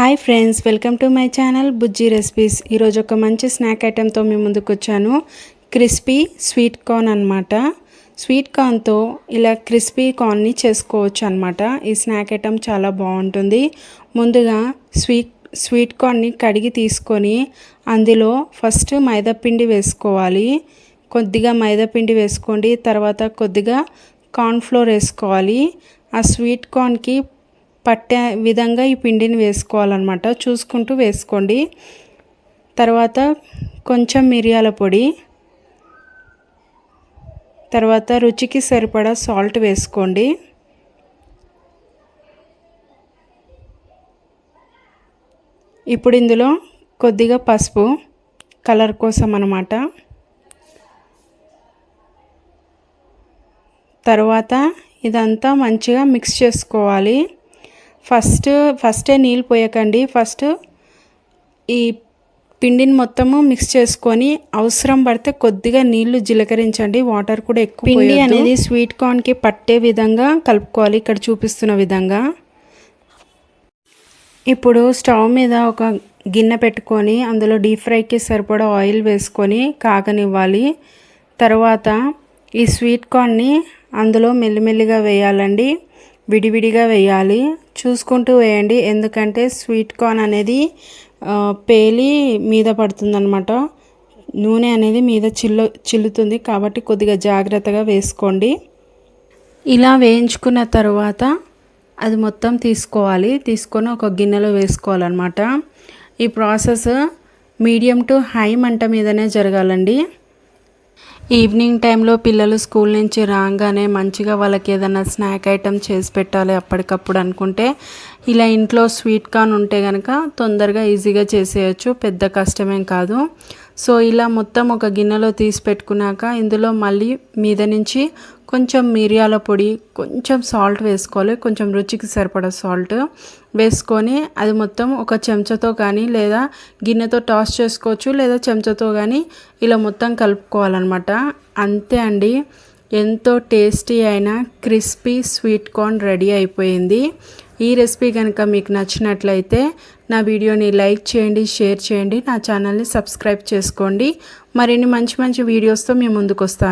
Hi friends welcome to my channel Bujji recipes. ఈరోజు ఒక మంచి స్నాక్ ఐటెంతో మీ ముందుకు వచ్చాను క్రిస్పీ స్వీట్ కార్న్ అనమాట స్వీట్ కార్న్తో ఇలా క్రిస్పీ కార్న్ని చేసుకోవచ్చు అనమాట ఈ స్నాక్ ఐటెం చాలా బాగుంటుంది. ముందుగా స్వీట్ స్వీట్ కార్న్ని కడిగి తీసుకొని అందులో ఫస్ట్ మైదాపిండి వేసుకోవాలి. కొద్దిగా మైదాపిండి వేసుకోండి. తర్వాత కొద్దిగా కార్న్ఫ్లోర్ వేసుకోవాలి. ఆ స్వీట్ కార్న్కి పట్టే విధంగా ఈ పిండిని వేసుకోవాలన్నమాట. చూసుకుంటూ వేసుకోండి. తర్వాత కొంచెం మిరియాల పొడి తర్వాత రుచికి సరిపడా సాల్ట్ వేసుకోండి. ఇప్పుడు ఇందులో కొద్దిగా పసుపు కలర్ కోసం అన్నమాట. తర్వాత ఇదంతా మంచిగా మిక్స్ చేసుకోవాలి. ఫస్ట్ ఫస్టే నీళ్ళు పోయకండి. ఫస్ట్ ఈ పిండిని మొత్తము మిక్స్ చేసుకొని అవసరం పడితే కొద్దిగా నీళ్ళు జీలకరించండి. వాటర్ కూడా ఎక్కువ పిండి అనేది స్వీట్ కార్న్కి పట్టే విధంగా కలుపుకోవాలి. ఇక్కడ చూపిస్తున్న విధంగా. ఇప్పుడు స్టవ్ మీద ఒక గిన్నె పెట్టుకొని అందులో డీప్ ఫ్రైకి సరిపడా ఆయిల్ వేసుకొని కాగనివ్వాలి. తర్వాత ఈ స్వీట్ కార్న్ని అందులో మెల్లిమెల్లిగా వేయాలండి. విడివిడిగా వేయాలి. చూసుకుంటూ వేయండి. ఎందుకంటే స్వీట్ కార్న్ అనేది పేలి మీద పడుతుందనమాట నూనె అనేది మీద చిల్లు చిల్లుతుంది. కాబట్టి కొద్దిగా జాగ్రత్తగా వేసుకోండి. ఇలా వేయించుకున్న తర్వాత అది మొత్తం తీసుకోవాలి. తీసుకొని ఒక గిన్నెలో వేసుకోవాలన్నమాట. ఈ ప్రాసెస్ మీడియం టు హై మంట మీదనే జరగాలండి. ఈవినింగ్ టైంలో పిల్లలు స్కూల్ నుంచి రాగానే మంచిగా వాళ్ళకి ఏదైనా స్నాక్ ఐటెం చేసి పెట్టాలి అప్పటికప్పుడు అనుకుంటే ఇలా ఇంట్లో స్వీట్ కార్న్ ఉంటే కనుక తొందరగా ఈజీగా చేసేయచ్చు పెద్ద కష్టమేం కాదు. సో ఇలా మొత్తం ఒక గిన్నెలో తీసి పెట్టుకున్నాక ఇందులో మళ్ళీ మీద నుంచి కొంచెం మిరియాల పొడి కొంచెం సాల్ట్ వేసుకోవాలి. కొంచెం రుచికి సరిపడా సాల్ట్ వేసుకొని అది మొత్తం ఒక చెంచాతో కానీ లేదా గిన్నెతో టాస్ చేసుకోవచ్చు లేదా చెంచాతో కానీ ఇలా మొత్తం కలుపుకోవాలన్నమాట. అంతే అండి. ఎంతో టేస్టీ అయిన క్రిస్పీ స్వీట్ కార్న్ రెడీ అయిపోయింది. ఈ రెసిపీ కనుక మీకు నచ్చినట్లయితే నా వీడియోని లైక్ చేయండి షేర్ చేయండి నా ఛానల్ని సబ్స్క్రైబ్ చేసుకోండి. మరిన్ని మంచి మంచి వీడియోస్తో మీ ముందుకు వస్తాను